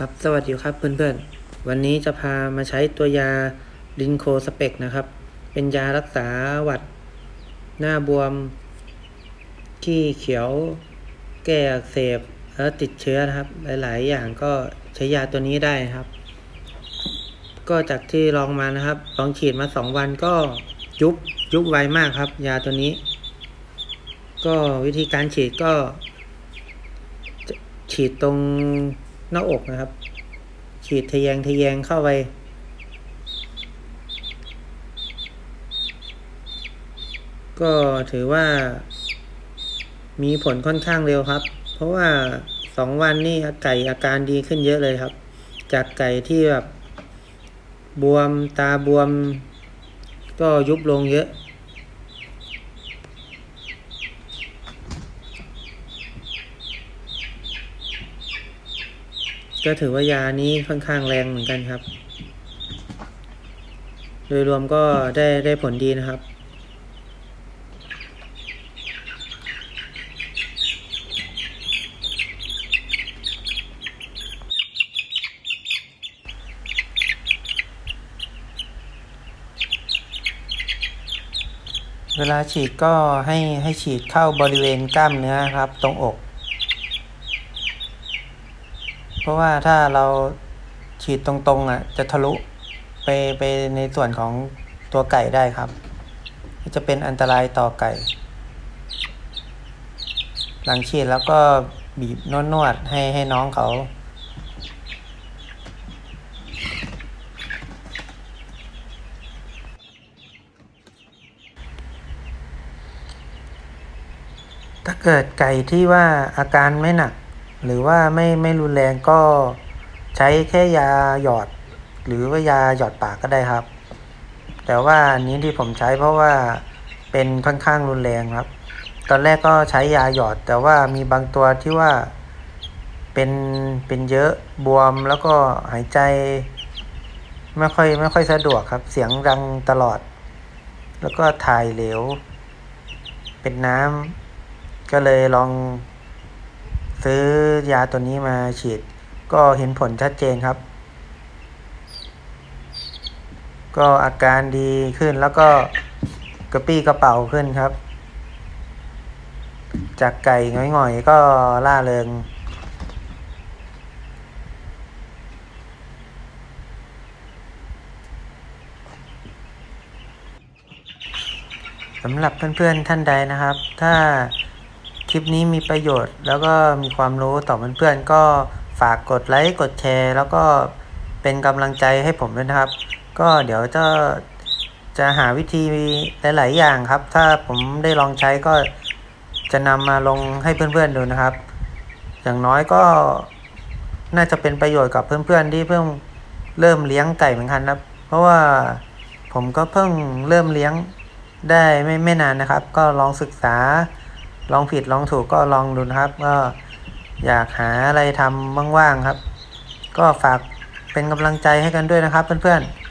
ครับสวัสดีครับเพื่อนๆ วันนี้จะพามาใช้ตัวยาลินโคสเปกนะครับ เป็นยารักษาหวัด หน้าบวม ขี้เขียว แก้อักเสบแล้วติดเชื้อนะครับ หลาย ๆ อย่างก็ใช้ยาตัวนี้ได้ครับ ก็จากที่ลองมานะครับ ลองฉีดมาสองวันก็ยุบยุบไวมากครับ ยาตัวนี้ ก็วิธีการฉีดก็ ฉีดตรง หน้าอกนะครับ ฉีดทะแยงทะแยงเข้าไป ก็ถือว่า มีผลค่อนข้างเร็วครับ เพราะว่าสองวันนี่ไก่อาการดีขึ้นเยอะเลยครับ จากไก่ที่แบบบวมตาบวม ก็ยุบลงเยอะ ก็ถือว่ายานี้ค่อนข้างแรงเหมือนกันครับ โดยรวมก็ได้ได้ผลดีนะครับ เวลาฉีดก็ให้ให้ฉีดเข้าบริเวณกล้ามเนื้อครับ ตรงอก เพราะว่าถ้าเราฉีดตรงๆอะจะทะลุไปไปในส่วนของตัวไก่ได้ครับ จะเป็นอันตรายต่อไก่ หลังฉีดแล้วก็บีบนวดนวดๆให้ให้น้องเขาถ้าเกิดไก่ที่ว่าอาการไม่หนัก หรือว่าไม่ไม่รุนแรงก็ใช้แค่ยาหยอด หรือว่ายาหยอดปากก็ได้ครับ แต่ว่าอันนี้ที่ผมใช้เพราะว่าเป็นค่อนข้างรุนแรงครับ ตอนแรกก็ใช้ยาหยอด แต่ว่ามีบางตัวที่ว่าเป็นเป็นเยอะบวมแล้วก็หายใจ ไม่ค่อยไม่ค่อยสะดวกครับ เสียงดังตลอด แล้วก็ถ่ายเหลว เป็นน้ำก็เลยลอง ซื้อยาตัวนี้มาฉีด ก็เห็นผลชัดเจนครับ ก็อาการดีขึ้นแล้วก็กระปี้กระเป๋าขึ้นครับ จากไก่หงอยๆ ก็ล่าเริงสำหรับเพื่อนๆท่านใดนะครับ ถ้า ลิปนี้มีประโยชน์ แล้วก็มีความรู้ต่อเพื่อนๆก็ฝากกดไลค์กดแชร์ แล้วก็เป็นกำลังใจให้ผมด้วยนะครับ ก็เดี๋ยวจะจะหาวิธีหลาย ๆ อย่างครับ ถ้าผมได้ลองใช้ก็จะนำมาลงให้เพื่อนๆดูนะครับ อย่างน้อยก็น่าจะเป็นประโยชน์กับเพื่อนๆที่เพิ่งเริ่มเลี้ยงไก่เหมือนกันนะครับ เพราะว่าผมก็เพิ่งเริ่มเลี้ยงได้ไม่ไม่นานนะครับ ก็ลองศึกษา ลองผิดลองถูกก็ลองดูนะครับ ก็อยากหาอะไรทำว่างๆครับ ก็ฝากเป็นกำลังใจให้กันด้วยนะครับเพื่อนๆ